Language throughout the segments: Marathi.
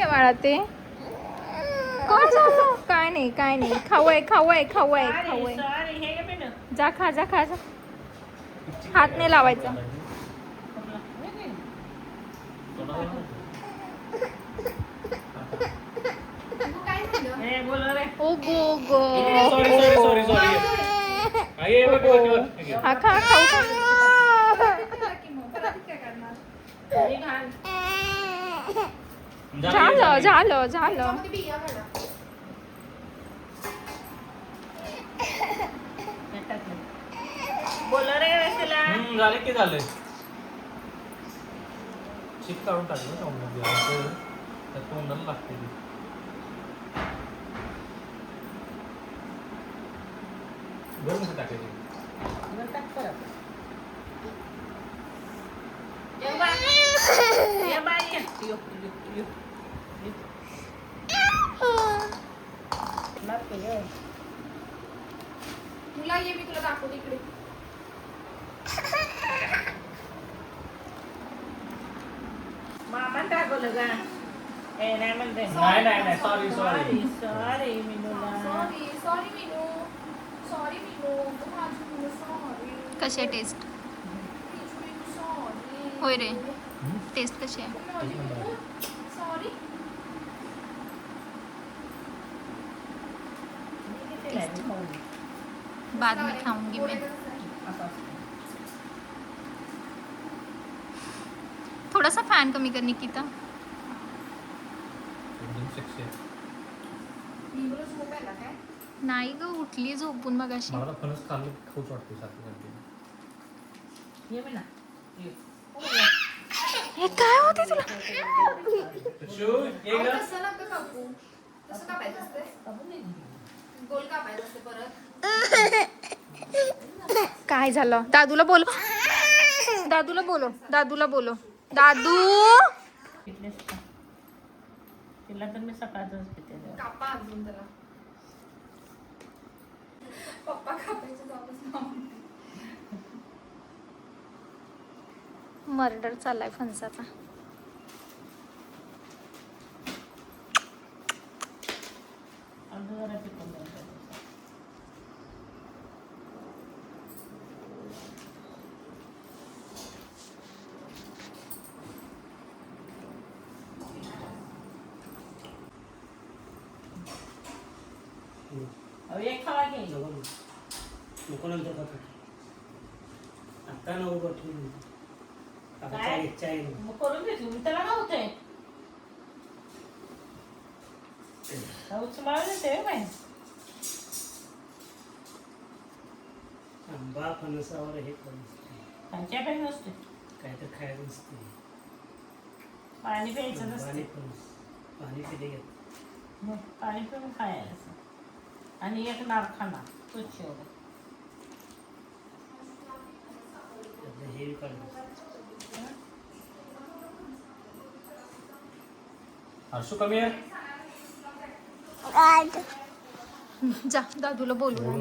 आहे बाळा ते? काय नाही काय नाही. खावय खावय खावय खावय. सॉरी हे घे पिणं. जा खा जा खा जा. हात नाही लावायचा. हे ओ गो गो हा खा खाऊ. झालं झालं झालं. बोल रे वैशिला. हम्म, झालं की झालं चिक काढून टाकलं. असं त्या तोंडाला लागते ती. बरं नको टाकायची. बोल टाक परत. ये. ये यो. लागतं गं. तुला ये मी तुला दाखवते इकडे. मामा टाकवलं का? ए नाही म्हणते. नाही नाही नाही sorry sorry sorry मिनूला sorry sorry Meenu. Sorry Meenu. माझी मीनू सॉरी कशी आहे टेस्ट होय रे. टेस्ट कशी आहे एक नंबर आहे. सॉरी बाद में खाऊँगी मैं। थोड़ा सा फ़ैन कमी करने की था। नाही ग उठली झोपून मग अशी मला फणस खाल्लं की खाऊच वाटते सारखं सारखं. ये. हे काय होते तुला? शिव, ये गं. कापू तसं कापायचं असते कापून दे. गोल कापायचं असते परत. काय झालं? दादूला बोलो. दादूला बोलो. दादूला बोलो. दादू? तिला तर मी सकाळच पिते. कापा अजून त्याला पप्पा कापायचं मर्डर चाललाय फणसाचा. अहो, एक खावा घे नको नंतर आता काय? चाय चाय नको. मग करून घेतो मी त्याला नव्हतंय उचमाळून येते बाई. आंबा फणसावर हे पण नसते त्यांच्या काही नसते काय तर खायचं नसते पाणी प्यायचं नसते. फणस पाणी पिले घेत मग पाणी पिऊन खायचं आणि एक नार खाणार तुझी एवढं त्यातलं हे काढलं हर्षू कमी आहे जा दादूला बोलू.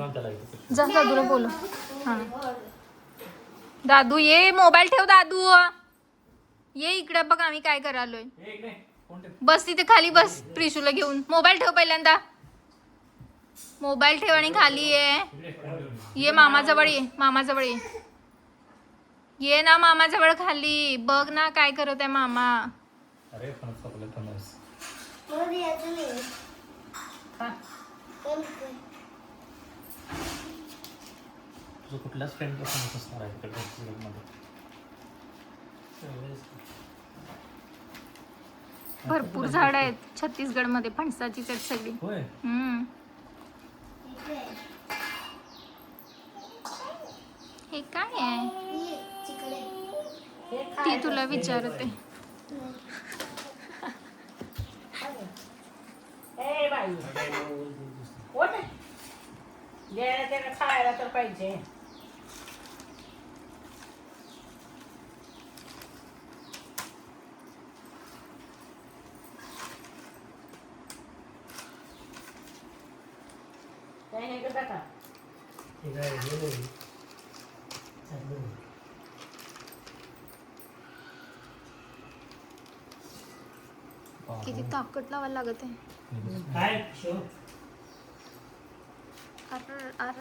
जा दादूला बोलू. हा. दादू ये मोबाईल ठेव दादू. ये इकडे बघ आम्ही काय करालोय हे इकडे. कोण ते? बस तिथे खाली बस प्रिशूला घेऊन. मोबाईल ठेव पहिल्यांदा. मोबाईल ठेव आणि खाली ये. ये? मामाजवळ ये मामाजवळ ये. ये ना मामाजवळ खाली. बघ ना काय करत आहे मामा. अरे फणस असणार आहे. भरपूर झाड आहेत छत्तीसगडमध्ये फणसाचीच आहेत सगळी. हे काय आहे हे ती. तुला विचारते ए बाई कोण आहे? द्यायला त्याला खायला तर पाहिजे काय हे करता का हे काय हे नाही. चाललं नाही. बापरे. किती ताकद लावायला लागत आहे. काय शो? अर अर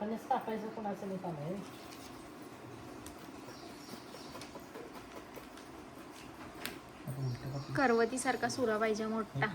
फणस कापायचं कोणाचं नाही काम आहे? करवती सारखा सुरा पाहिजे मोठा.